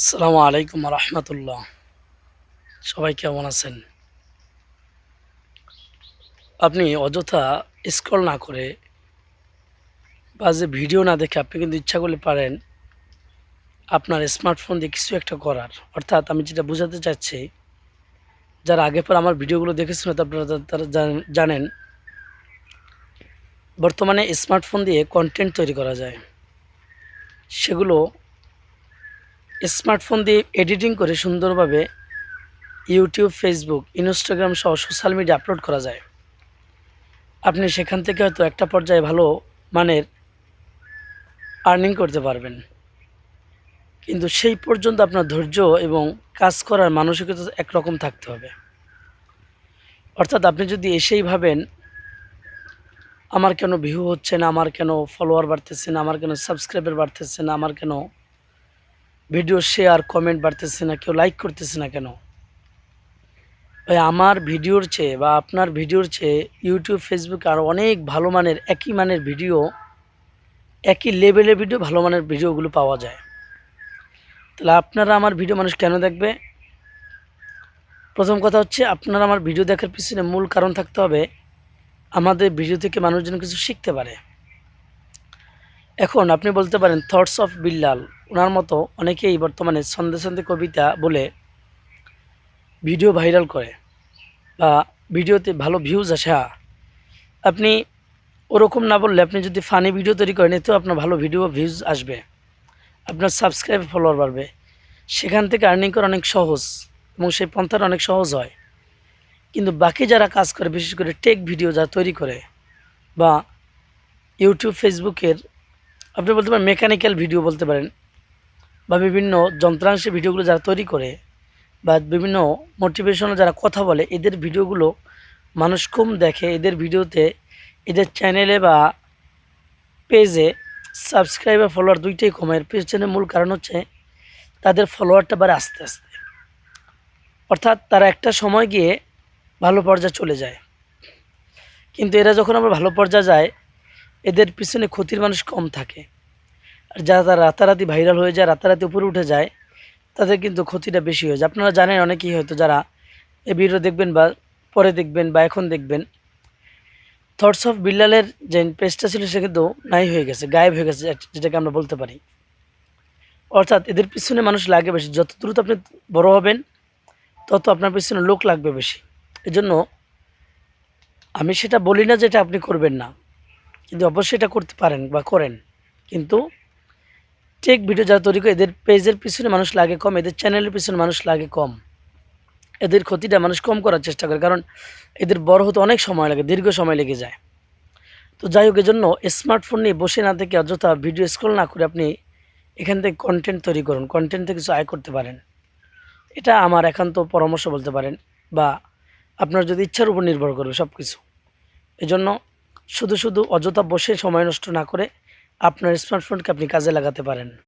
আসসালামু আলাইকুম রহমতুল্লাহ। সবাই কেমন আছেন? আপনি অযথা স্ক্রল না করে বা যে ভিডিও না দেখে আপনি কিন্তু ইচ্ছা করলে পারেন আপনার স্মার্টফোন দিয়ে কিছু একটা করার। অর্থাৎ আমি যেটা বোঝাতে চাচ্ছি, যারা আগে পর আমার ভিডিওগুলো দেখেছিল আপনারা তারা জানেন, বর্তমানে স্মার্টফোন দিয়ে কন্টেন্ট তৈরি করা যায়। সেগুলো স্মার্টফোন দিয়ে এডিটিং করে সুন্দরভাবে ইউটিউব, ফেসবুক, ইনস্টাগ্রাম সহ সোশ্যাল মিডিয়া আপলোড করা যায়। আপনি সেখান থেকে হয়তো একটা পর্যায়ে ভালো মানের আর্নিং করতে পারবেন। কিন্তু সেই পর্যন্ত আপনার ধৈর্য এবং কাজ করার মানসিকতা একরকম থাকতে হবে। অর্থাৎ আপনি যদি এসেই ভাবেন, আমার কেন ভিউ হচ্ছে না? আমার কেন ফলোয়ার বাড়তেছে না? আমার কেন সাবস্ক্রাইবার বাড়তেছে না? আমার কেন ভিডিও শেয়ার কমেন্ট বাড়তেছে না, কেউ লাইক করতেছে না কেন? ভাই, আমার ভিডিওর চেয়ে বা আপনার ভিডিওর চেয়ে ইউটিউব ফেসবুক আর অনেক ভালো মানের, একই মানের ভিডিও, একই লেভেলের ভিডিও, ভালো মানের ভিডিওগুলো পাওয়া যায়। তাহলে আপনারা আমার ভিডিও মানুষ কেন দেখবে? প্রথম কথা হচ্ছে, আপনারা আমার ভিডিও দেখার পিছনে মূল কারণ থাকতে হবে, আমাদের ভিডিও থেকে মানুষজন কিছু শিখতে পারে। এখন আপনি বলতে পারেন থটস অফ বিল্লাল ওনার মতো অনেকেই বর্তমানে সন্ধে সন্ধে কবিতা বলে ভিডিও ভাইরাল করে বা ভিডিওতে ভালো ভিউজ আসে। হ্যাঁ আপনি ওরকম না বললে আপনি যদি ফানি ভিডিও তৈরি করেন, এতেও আপনার ভালো ভিডিও ভিউজ আসবে। আপনার সাবস্ক্রাইব ফলোয়ার বাড়বে। সেখান থেকে আর্নিং করা অনেক সহজ এবং সেই পন্থাটা অনেক সহজ হয়। কিন্তু বাকি যারা কাজ করে, বিশেষ করে টেক ভিডিও যারা তৈরি করে বা ইউটিউব ফেসবুকের আপনি বলতে পারেন মেকানিক্যাল ভিডিও বলতে পারেন বা বিভিন্ন যন্ত্রাংশের ভিডিওগুলো যারা তৈরি করে বা বিভিন্ন মোটিভেশনাল যারা কথা বলে, এদের ভিডিওগুলো মানুষ কম দেখে, এদের ভিডিওতে এদের চ্যানেলে বা পেজে সাবস্ক্রাইবার ফলোয়ার দুইটাই কমে। এর পেছনে মূল কারণ হচ্ছে তাদের ফলোয়ারটা বাড়ে আস্তে আস্তে। অর্থাৎ তারা একটা সময় গিয়ে ভালো পর্যায়ে চলে যায়। কিন্তু এরা যখন আবার ভালো পর্যায়ে যায় এদের পিছনে ক্ষতির মানুষ কম থাকে। আর যারা তারা রাতারাতি ভাইরাল হয়ে যায়, রাতারাতি উপরে উঠে যায়, তাদের কিন্তু ক্ষতিটা বেশি হয়ে যায়। আপনারা জানেন অনেকেই হয়তো যারা এই ভিডিও দেখবেন বা পরে দেখবেন বা এখন দেখবেন থটস অফ বিল্লালের যে পেজটা ছিল, সে কিন্তু নাই হয়ে গেছে, গায়েব হয়ে গেছে, যেটাকে আমরা বলতে পারি। অর্থাৎ এদের পিছনে মানুষ লাগে বেশি। যত দ্রুত আপনি বড় হবেন, তত আপনার পিছনে লোক লাগবে বেশি। এজন্য আমি সেটা বলি না যেটা আপনি করবেন না। কিন্তু অবশ্যই এটা করতে পারেন বা করেন। কিন্তু টেক ভিডিও যারা তৈরি করে, এদের পেজের পিছনে মানুষ লাগে কম, এদের চ্যানেলের পিছনে মানুষ লাগে কম। এদের ক্ষতিটা মানুষ কম করার চেষ্টা করে, কারণ এদের বড় হতে অনেক সময় লাগে, দীর্ঘ সময় লেগে যায়। তো যাই হোক, এজন্য স্মার্টফোন নিয়ে বসে না থেকে অযথা ভিডিও স্ক্রল না করে আপনি এখান থেকে কন্টেন্ট তৈরি করুন কন্টেন্ট থেকে কিছু আয় করতে পারেন। এটা আমার একান্ত পরামর্শ বলতে পারেন, বা আপনার যদি ইচ্ছার উপর নির্ভর করবে সব কিছু এজন্য শুধু শুধু অযথা বসে সময় নষ্ট না করে আপনার স্মার্টফোনকে আপনি কাজে লাগাতে পারেন।